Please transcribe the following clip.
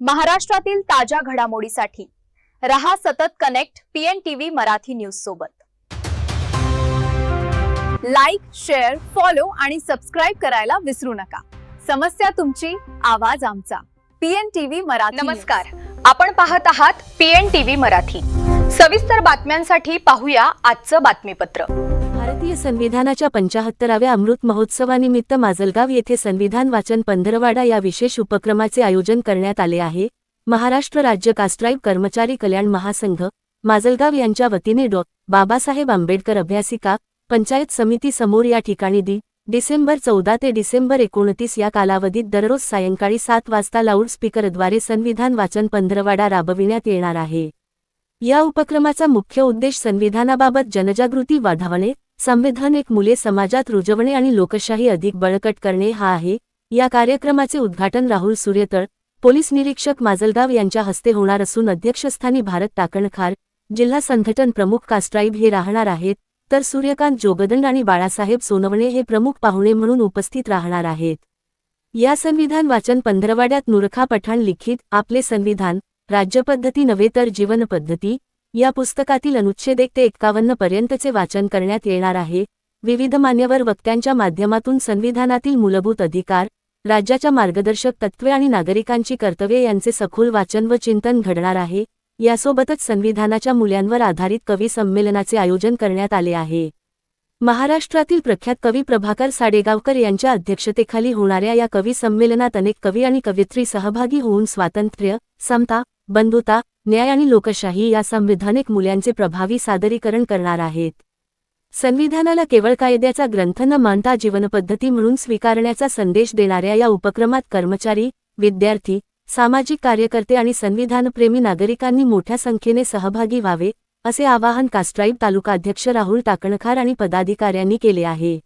महाराष्ट्रातील ताज्या घडामोडीसाठी. रहा सतत connect PN TV Marathi news सोबत. लाईक शेअर फॉलो आणि सबस्क्राईब करायला विसरू नका. समस्या तुमची आवाज आमचा. पीएन टीव्ही मराठी नमस्कार. आपण पाहत आहात पीएन टीव्ही मराठी. सविस्तर बातम्यांसाठी पाहूया आजचं बातमीपत्र. भारतीय संविधानाच्या पंचाहत्तराव्या अमृत महोत्सवानिमित्त माजलगाव येथे संविधान वाचन पंधरवाडा या विशेष उपक्रमाचे आयोजन करण्यात आले आहे. महाराष्ट्र राज्य कास्ट्राईब कर्मचारी कल्याण महासंघ माजलगाव यांच्या वतीने डॉ. बाबासाहेब आंबेडकर अभ्यासिका पंचायत समिती समोर या ठिकाणी दि. डिसेंबर चौदा ते डिसेंबर एकोणतीस या कालावधीत दररोज सायंकाळी सात वाजता लाऊडस्पीकरद्वारे संविधान वाचन पंधरवाडा राबविण्यात येणार आहे. या उपक्रमाचा मुख्य उद्देश संविधानाबाबत जनजागृती वाढवणे संविधान एक मुले समाजात रुजवणे आणि लोकशाही अधिक बळकट करणे हा आहे. या कार्यक्रमाचे उद्घाटन राहुल सूर्यतळ पोलीस निरीक्षक माजलगाव यांच्या हस्ते होणार असून अध्यक्षस्थानी भारत टाकणखार जिल्हा संघटन प्रमुख कास्ट्राईब हे राहणार आहेत. तर सूर्यकांत जोगदंड आणि बाळासाहेब सोनवणे हे प्रमुख पाहुणे म्हणून उपस्थित राहणार आहेत. या संविधान वाचन पंधरवाड्यात नुरखा पठाण लिखित आपले संविधान राज्यपद्धती नव्हे तर जीवनपद्धती या पुस्तकातील अनुच्छेद एक ते एक्कावन्न पर्यंतचे वाचन करण्यात येणार आहे. विविध मान्यवर वक्त्यांच्या माध्यमातून संविधानातील मूलभूत अधिकार राज्याच्या मार्गदर्शक तत्त्वे आणि नागरिकांची कर्तव्ये यांचे सखोल वाचन व चिंतन घडणार आहे. यासोबतच संविधानाच्या मूल्यांवर आधारित कवी संमेलनाचे आयोजन करण्यात आले आहे. महाराष्ट्रातील प्रख्यात कवी प्रभाकर साडेगावकर यांच्या अध्यक्षतेखाली होणाऱ्या या कवी संमेलनात अनेक कवी आणि कवयित्री सहभागी होऊन स्वातंत्र्य समता बंधुता न्याय आणि लोकशाही या संविधानिक मूल्यांचे प्रभावी सादरीकरण करणार आहेत. संविधानाला केवळ कायद्याचा ग्रंथ न मानता जीवनपद्धती म्हणून स्वीकारण्याचा संदेश देणाऱ्या या उपक्रमात कर्मचारी विद्यार्थी सामाजिक कार्यकर्ते आणि संविधानप्रेमी नागरिकांनी मोठ्या संख्येने सहभागी व्हावे असे आवाहन कास्ट्राईब तालुकाध्यक्ष राहुल टाकणखार आणि पदाधिकाऱ्यांनी केले आहे.